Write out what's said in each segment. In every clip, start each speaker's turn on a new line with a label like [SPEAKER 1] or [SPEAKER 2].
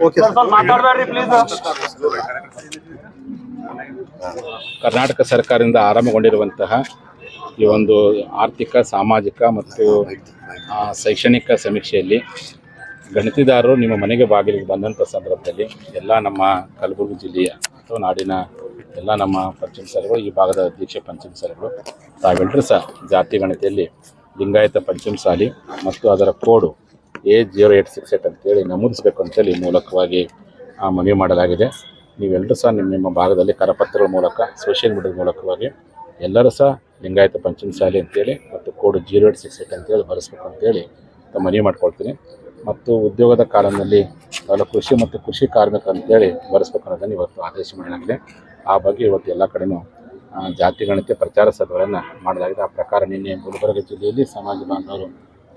[SPEAKER 1] Okay
[SPEAKER 2] Karnataka ಸರ್ಕಾರದಿಂದ ಆರಂಭಗೊಂಡಿರುವಂತಹ ಈ ಒಂದು ಆರ್ಥಿಕ ಸಾಮಾಜಿಕ ಮತ್ತು ಆ, ಶೈಕ್ಷಣಿಕ ಸಮೀಕ್ಷೆಯಲ್ಲಿ ಗಣಿತಿದಾರರು ನಿಮ್ಮ ಮನೆಗೆ ಬಾಗಿಲಿಗೆ ಬಂದಂಥ ಸಂದರ್ಭದಲ್ಲಿ ಎಲ್ಲ ನಮ್ಮ ಕಲಬುರಗಿ ಜಿಲ್ಲೆಯ ಅಥವಾ ನಾಡಿನ ಎಲ್ಲ ನಮ್ಮ ಪಂಚಮಸಾಲಿಗಳು ಈ ಭಾಗದ ಅಧ್ಯಕ್ಷ ಪಂಚಮಸಾಲಿಗಳು ತಾವೆಲ್ಲರೂ ಸಹ ಜಾತಿ ಗಣಿತೆಯಲ್ಲಿ ಲಿಂಗಾಯತ ಪಂಚಮಸಾಲಿ ಮತ್ತು ಅದರ code A zero eight six eight ಅಂತೇಳಿ ನಮೂದಿಸಬೇಕು ಅಂತೇಳಿ ಮೂಲಕವಾಗಿ ಮನವಿ ಮಾಡಲಾಗಿದೆ. ನೀವೆಲ್ಲರೂ ಸಹ ನಿಮ್ಮ ನಿಮ್ಮ ಭಾಗದಲ್ಲಿ ಕರಪತ್ರಗಳ ಮೂಲಕ ಸೋಷಿಯಲ್ ಮೀಡಿಯಾದ ಮೂಲಕವಾಗಿ ಎಲ್ಲರೂ ಸಹ ಲಿಂಗಾಯತ ಶಾಲೆ ಅಂತೇಳಿ ಮತ್ತು code zero eight six eight ಅಂತೇಳಿ ಬರೆಸ್ಬೇಕು ಅಂತೇಳಿ ಮನವಿ ಮಾಡ್ಕೊಳ್ತೀನಿ. ಮತ್ತು ಉದ್ಯೋಗದ ಕಾಲದಲ್ಲಿ ಅದರ ಕೃಷಿ ಮತ್ತು ಕೃಷಿ ಕಾರ್ಮಿಕ ಅಂತೇಳಿ ಬರೆಸ್ಬೇಕು ಅನ್ನೋದನ್ನು ಇವತ್ತು ಆದೇಶ ಮಾಡಲಾಗಿದೆ. ಆ ಬಗ್ಗೆ ಇವತ್ತು ಎಲ್ಲ ಕಡೆಯೂ ಆ, ಜಾತಿ ಗಣಿತ ಪ್ರಚಾರ ಸಭೆಗಳನ್ನು ಮಾಡಲಾಗಿದೆ. ಆ ಪ್ರಕಾರ ನಿನ್ನೆ ಗುಲ್ಬರ್ಗ ಜಿಲ್ಲೆಯಲ್ಲಿ ಸಮಾಜ ಬಾಂಧವರು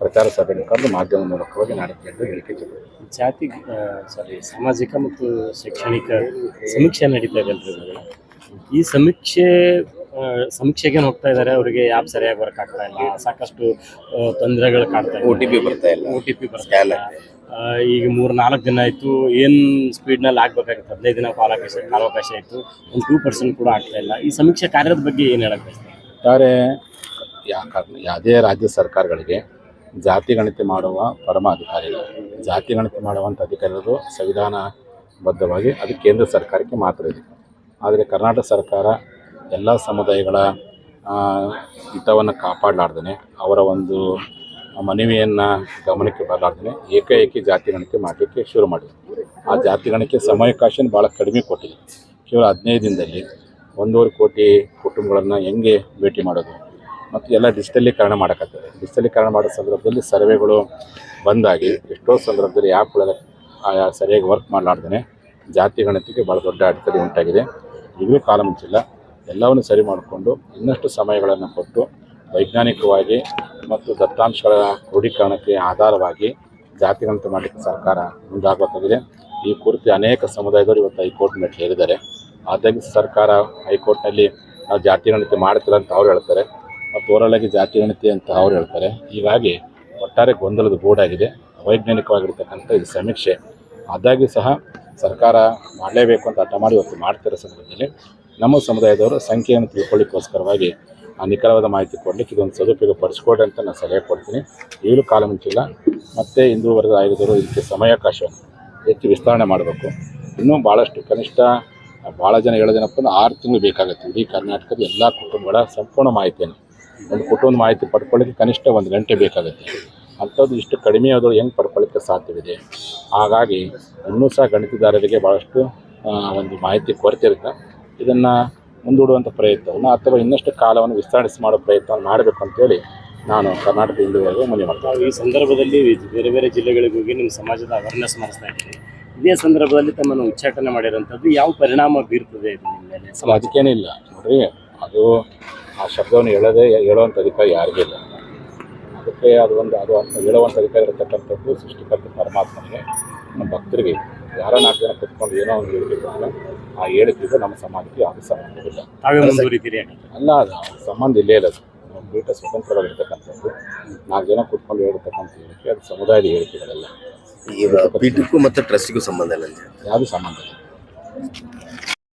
[SPEAKER 2] ಪ್ರಚಾರ ಸಭೆ ಕರೆದು ಮಾಧ್ಯಮ ಮೂಲಕವಾಗಿ ನಾಡಿದ್ದೆ ಎಂದು ಹೇಳಿಕೆ
[SPEAKER 3] ಜಾತಿ ಸಾರಿ ಸಾಮಾಜಿಕ ಮತ್ತು ಶೈಕ್ಷಣಿಕ ಸಮೀಕ್ಷೆ ನಡೀತಾ ಇದೆ ಅಲ್ರಿ ಈ ಸಮೀಕ್ಷೆ ಸಮೀಕ್ಷೆಗೆ ಹೋಗ್ತಾ ಇದ್ದಾರೆ ಅವರಿಗೆ ಯಾಪ್ ಸರಿಯಾಗಿ ವರ್ಕ್ ಆಗ್ತಾ ಇಲ್ಲ ಸಾಕಷ್ಟು ತೊಂದರೆಗಳು ಕಾಡ್ತಾ
[SPEAKER 4] ಒ ಟಿ ಪಿ ಬರ್ತಾ ಇಲ್ಲ.
[SPEAKER 3] ಒ ಟಿ ಪಿ ಬರ್ತಾ ಇಲ್ಲ. ಈಗ ಮೂರು ನಾಲ್ಕು ದಿನ ಆಯಿತು ಏನು ಸ್ಪೀಡ್ನಲ್ಲಿ ಆಗಬೇಕಾಗಿತ್ತು? ಹದಿನೈದು ದಿನ ಕಾಲಾವಕಾಶ ಕಾಲಾವಕಾಶ ಆಯಿತು ಒಂದು ಟೂ ಪರ್ಸೆಂಟ್ ಕೂಡ ಆಗ್ತಾ ಇಲ್ಲ. ಈ ಸಮೀಕ್ಷೆ ಕಾರ್ಯದ ಬಗ್ಗೆ ಏನು ಹೇಳಕ್ಕೆ?
[SPEAKER 2] ಒಟ್ಟಾರೆ ಯಾ ಕಾರಣ ಯಾವುದೇ ರಾಜ್ಯ ಸರ್ಕಾರಗಳಿಗೆ ಜಾತಿ ಗಣತಿ ಮಾಡುವ ಪರಮ ಅಧಿಕಾರಿಗಳು ಜಾತಿ ಗಣತಿ ಮಾಡುವಂಥ ಅಧಿಕಾರಿಗಳು ಸಂವಿಧಾನ ಸಂವಿಧಾನಬದ್ಧವಾಗಿ ಅದು ಕೇಂದ್ರ ಸರ್ಕಾರಕ್ಕೆ ಮಾತ್ರ ಇದೆ. ಆದರೆ ಕರ್ನಾಟಕ ಸರ್ಕಾರ ಎಲ್ಲ ಸಮುದಾಯಗಳ ಹಿತವನ್ನು ಕಾಪಾಡಲಾರ್ದೇ ಅವರ ಒಂದು ಮನವಿಯನ್ನು ಗಮನಕ್ಕೆ ಬರಲಾರ್ದೇ ಏಕಾಏಕಿ ಜಾತಿ ಗಣಿತ ಮಾಡಲಿಕ್ಕೆ ಶುರು ಮಾಡಿದೆ. ಆ ಜಾತಿ ಗಣಿಕೆ ಸಮಯಾವಕಾಶ ಭಾಳ ಕಡಿಮೆ ಕೊಟ್ಟಿದೆ. ಕೇವಲ ಹದಿನೈದು ದಿನದಲ್ಲಿ ಒಂದೂವರೆ ಕೋಟಿ ಕುಟುಂಬಗಳನ್ನು ಹೆಂಗೆ ಭೇಟಿ ಮಾಡೋದು? ಮತ್ತು ಎಲ್ಲ ಡಿಜಿಟಲೀಕರಣ ಮಾಡೋಕ್ಕಾಗ್ತದೆ. ಡಿಜಿಟಲೀಕರಣ ಮಾಡೋ ಸಂದರ್ಭದಲ್ಲಿ ಸರ್ವೆಗಳು ಬಂದಾಗಿ, ಎಷ್ಟೋ ಸಂದರ್ಭದಲ್ಲಿ ಆ್ಯಪ್ಗಳೆಲ್ಲ ಆಯಾ ಸರಿಯಾಗಿ ವರ್ಕ್ ಮಾಡಲಾರ್ದೇ ಜಾತಿ, ಗಣತಿಗೆ ಭಾಳ ದೊಡ್ಡ ಅಡೆತಡೆ ಉಂಟಾಗಿದೆ. ಈಗಲೂ ಕಾಲ ಮುಂಚಿಲ್ಲ. ಎಲ್ಲವನ್ನು ಸರಿ ಮಾಡಿಕೊಂಡು ಇನ್ನಷ್ಟು ಸಮಯಗಳನ್ನು ಕೊಟ್ಟು ವೈಜ್ಞಾನಿಕವಾಗಿ ಮತ್ತು ದತ್ತಾಂಶಗಳ ಕ್ರೋಢೀಕರಣಕ್ಕೆ ಆಧಾರವಾಗಿ ಜಾತಿ ಗಣತಿ ಮಾಡಲಿಕ್ಕೆ ಸರ್ಕಾರ ಮುಂದಾಗಬೇಕಾಗಿದೆ. ಈ ಕುರಿತು ಅನೇಕ ಸಮುದಾಯದವರು ಇವತ್ತು ಹೈಕೋರ್ಟ್ ಮೇಲೆ ಹೇಳಿದ್ದಾರೆ. ಆದಾಗಿ ಸರ್ಕಾರ ಹೈಕೋರ್ಟ್ನಲ್ಲಿ ನಾವು ಜಾತಿ, ಗಣತಿ ಮಾಡ್ತಿಲ್ಲ ಅಂತ ಅವ್ರು ಹೇಳ್ತಾರೆ. ಮತ್ತು ಜಾತಿ ಗಣತಿ ಅಂತ ಅವ್ರು ಹೇಳ್ತಾರೆ. ಹೀಗಾಗಿ ಒಟ್ಟಾರೆ ಗೊಂದಲದ ಗೂಡಾಗಿದೆ. ವೈಜ್ಞಾನಿಕವಾಗಿರ್ತಕ್ಕಂಥ ಇದು ಸಮೀಕ್ಷೆ. ಆದಾಗ್ಯೂ ಸಹ ಸರ್ಕಾರ ಮಾಡಲೇಬೇಕು ಅಂತ ಹಠ ಮಾಡಿ ಇವತ್ತು ಮಾಡ್ತಿರೋ ಸಂದರ್ಭದಲ್ಲಿ ನಮ್ಮ ಸಮುದಾಯದವರು ಸಂಖ್ಯೆಯನ್ನು ತಿಳ್ಕೊಳ್ಳಿಕ್ಕೋಸ್ಕರವಾಗಿ ಆ ನಿಖರವಾದ ಮಾಹಿತಿ ಕೊಡಲಿಕ್ಕೆ ಇದೊಂದು ಸದುಪಯೋಗ ಪಡಿಸ್ಕೊಡ್ರಿ ಅಂತ ನಾನು ಸಲಹೆ ಕೊಡ್ತೀನಿ. ಈಗಲೂ ಕಾಲ ಮುಂಚಿಲ್ಲ. ಮತ್ತು ಹಿಂದೂ ವರ್ಗದ ಆಯೋಗದವರು ಇದಕ್ಕೆ ಸಮಯಾವಕಾಶವನ್ನು ಹೆಚ್ಚು ವಿಸ್ತರಣೆ ಮಾಡಬೇಕು. ಇನ್ನೂ ಭಾಳಷ್ಟು ಕನಿಷ್ಠ ಭಾಳ ಜನ ಹೇಳೋದೇನಪ್ಪ ಅಂದ್ರೆ ಆರು ತಿಂಗಳು ಬೇಕಾಗುತ್ತೆ. ಇಡೀ ಕರ್ನಾಟಕದ ಎಲ್ಲ ಕುಟುಂಬಗಳ ಸಂಪೂರ್ಣ ಮಾಹಿತಿಯನ್ನು. ಒಂದು ಕುಟುಂಬದ ಮಾಹಿತಿ ಪಡ್ಕೊಳ್ಳಿಕ್ಕೆ ಕನಿಷ್ಠ ಒಂದು ಗಂಟೆ ಬೇಕಾಗುತ್ತೆ. ಅಂಥದ್ದು ಇಷ್ಟು ಕಡಿಮೆ ಆದರೂ ಹೆಂಗೆ ಪಡ್ಕೊಳ್ಳಿಕ್ಕೆ ಸಾಧ್ಯವಿದೆ? ಹಾಗಾಗಿ ಇನ್ನೂ ಸಹ ಗಣಿತದಾರರಿಗೆ ಭಾಳಷ್ಟು ಒಂದು ಮಾಹಿತಿ ಕೊರತೆ ಇರುತ್ತೆ ಇದನ್ನು ಮುಂದೂಡುವಂಥ ಪ್ರಯತ್ನವನ್ನು ಅಥವಾ ಇನ್ನಷ್ಟು ಕಾಲವನ್ನು ವಿಸ್ತರಿಸಿ ಮಾಡೋ ಪ್ರಯತ್ನವನ್ನು ಮಾಡಬೇಕು ಅಂತೇಳಿ ನಾನು ಕರ್ನಾಟಕ ಹಿಂದೂ ಮನವಿ ಮಾಡ್ತೀನಿ
[SPEAKER 3] ಈ ಸಂದರ್ಭದಲ್ಲಿ ಬೇರೆ ಬೇರೆ ಜಿಲ್ಲೆಗಳಿಗೆ ಹೋಗಿ ನಿಮ್ಮ ಸಮಾಜದ ಅವೇರ್ನೆಸ್ ಮಾಡಿಸ್ತಾ ಇದ್ದೀವಿ ಇದೇ ಸಂದರ್ಭದಲ್ಲಿ ತಮ್ಮನ್ನು ಉಚ್ಚಾಟನೆ ಮಾಡಿರೋಂಥದ್ದು ಯಾವ ಪರಿಣಾಮ ಬೀರ್ತದೆ ಇದು ನಿಮ್ಮ ಮೇಲೆ?
[SPEAKER 2] ಅಲ್ಲ ಅದಕ್ಕೇನೇ ಇಲ್ಲ. ನೋಡ್ರಿ ಅದು ಆ ಶಬ್ದವನ್ನು ಹೇಳೋದೇ ಹೇಳುವಂಥ ಅಧಿಕಾರ ಯಾರಿಗೂ ಇಲ್ಲ. ಅದಕ್ಕೆ ಅದು ಒಂದು ಅದು ಅಂತ ಹೇಳುವಂಥ ಅಧಿಕಾರ ಇರತಕ್ಕಂಥದ್ದು ಸೃಷ್ಟಿಕರ್ತ ಪರಮಾತ್ಮನಿಗೆ ನಮ್ಮ ಭಕ್ತರಿಗೆ ಯಾರೋ ನಾಲ್ಕು ಜನ ಕುತ್ಕೊಂಡು ಏನೋ ಒಂದು ಹೇಳಿದ್ರೆ ಆ ಹೇಳಿಕೆಗೆ ನಮ್ಮ ಸಮಾಜಕ್ಕೆ ಯಾವುದೇ ಸಂಬಂಧ
[SPEAKER 3] ಇಲ್ಲ. ಮುಂದುವರಿತೀರಿ
[SPEAKER 2] ಅಲ್ಲ ಅದು ಸಂಬಂಧ ಇಲ್ಲೇ ಇಲ್ಲ. ಅದು ನಮ್ಮ ಪೀಠ ಸ್ವತಂತ್ರವಾಗಿರ್ತಕ್ಕಂಥದ್ದು ನಾಲ್ಕು ಜನ ಕುತ್ಕೊಂಡು ಹೇಳಿರ್ತಕ್ಕಂಥ ಹೇಳಿಕೆ ಅದು ಸಮುದಾಯದ ಹೇಳಿಕೆಗಳೆಲ್ಲ.
[SPEAKER 4] ಈಗ ಪೀಠಕ್ಕೂ ಮತ್ತು ಟ್ರಸ್ಟಿಗೂ ಸಂಬಂಧ ಇಲ್ಲ ಯಾವುದು
[SPEAKER 2] ಯಾವುದೂ ಸಂಬಂಧ ಇಲ್ಲ.